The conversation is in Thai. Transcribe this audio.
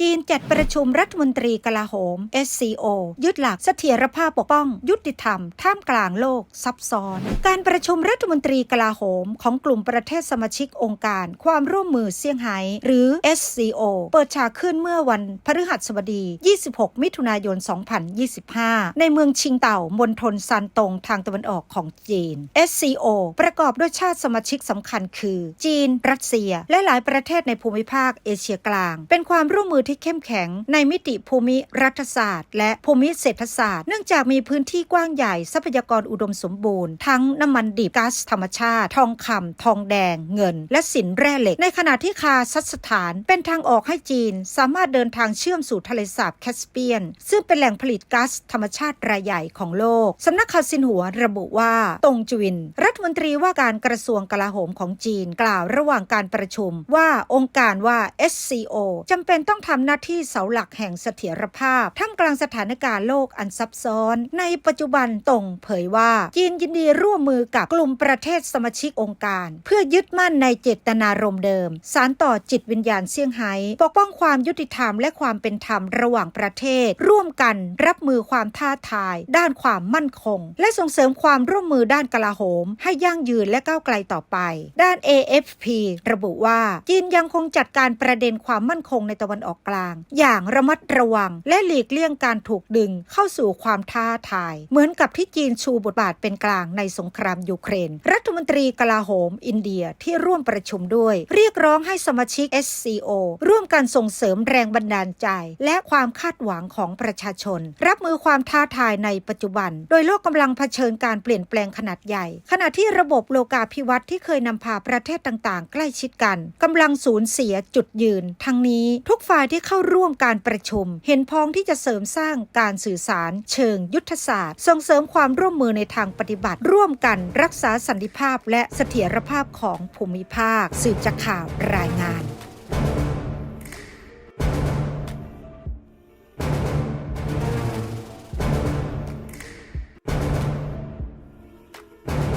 จีนจัดประชุมรัฐมนตรีกลาโหม SCO ยึดหลักเสถียรภาพปกป้อง ยุติธรรม ท่ามกลางโลกซับซ้อน การประชุมรัฐมนตรีกลาโหม ของกลุ่มประเทศสมาชิกองค์การ ความร่วมมือเซี่ยงไฮ้หรือ SCO เปิดฉากขึ้นเมื่อวันพฤหัสบดี 26 มิถุนายน 2025 ในเมืองชิงเต่ามณฑลซานตงทางตะวันออกของจีน SCO ประกอบด้วยชาติสมาชิกสำคัญคือ จีน รัสเซีย และหลายประเทศในภูมิภาคเอเชียกลาง เป็นความร่วมมือที่เข้มแข็ง ในมิติภูมิรัฐศาสตร์ และภูมิเศรษฐศาสตร์ เนื่องจากมีพื้นที่กว้างใหญ่ทรัพยากรอุดมสมบูรณ์ ทั้งน้ำมันดิบก๊าซธรรมชาติ ทองคำทองแดง เงิน และสินแร่เหล็ก ในขณะที่คาซัคสถาน เป็นทางออกให้จีน สามารถเดินทางเชื่อมสู่ทะเลสาบแคสเปียน ซึ่งเป็นแหล่งผลิตก๊าซธรรมชาติรายใหญ่ของโลกสำนักข่าวซินหัวระบุว่าตงจุวิน รัฐมนตรีว่าการกระทรวงกลาโหมของจีนกล่าวระหว่างการประชุม ว่าองค์การว่า SCO จำเป็นต้องททำหน้าที่เสาหลักแห่งเสถียรภาพท่ามกลางสถานการณ์โลกอันซับซ้อน ในปัจจุบันตงเผยว่า จีนยินดีร่วมมือกับกลุ่มประเทศสมาชิกองค์การ เพื่อยึดมั่นในเจตนารมณ์เดิม สารต่อจิตวิญญาณเซี่ยงไฮ้ปกป้องความยุติธรรมและความเป็นธรรมระหว่างประเทศ ร่วมกันรับมือความท้าทาย ด้านความมั่นคง และส่งเสริมความร่วมมือด้านกลาโหม ให้ยั่งยืนและก้าวไกลต่อไป ด้าน AFP ระบุว่า จีนยังคงจัดการประเด็นความมั่นคงในตะวันออกกลาง อย่างระมัดระวัง และหลีกเลี่ยงการถูกดึงเข้าสู่ความท้าทาย เหมือนกับที่จีนชูบทบาทเป็นกลางในสงครามยูเครน รัฐมนตรีกลาโหม อินเดียที่ร่วมประชุมด้วย เรียกร้องให้สมาชิก SCO ร่วมกันส่งเสริมแรงบันดาลใจ และความคาดหวังของประชาชน รับมือความท้าทายในปัจจุบัน โดยโลกกำลังเผชิญการเปลี่ยนแปลงขนาดใหญ่ ขณะที่ระบบโลกาภิวัตน์ที่เคยนำพาประเทศต่างๆ ใกล้ชิดกันกำลังสูญเสียจุดยืน ทั้งนี้ทุกฝ่ายที่เข้าร่วมการประชุม เห็นพ้องที่จะเสริมสร้างการสื่อสาร เชิงยุทธศาสตร์ ส่งเสริมความร่วมมือในทางปฏิบัติ ร่วมกันรักษาสันติภาพและเสถียรภาพของภูมิภาค สืบจากข่าวรายงาน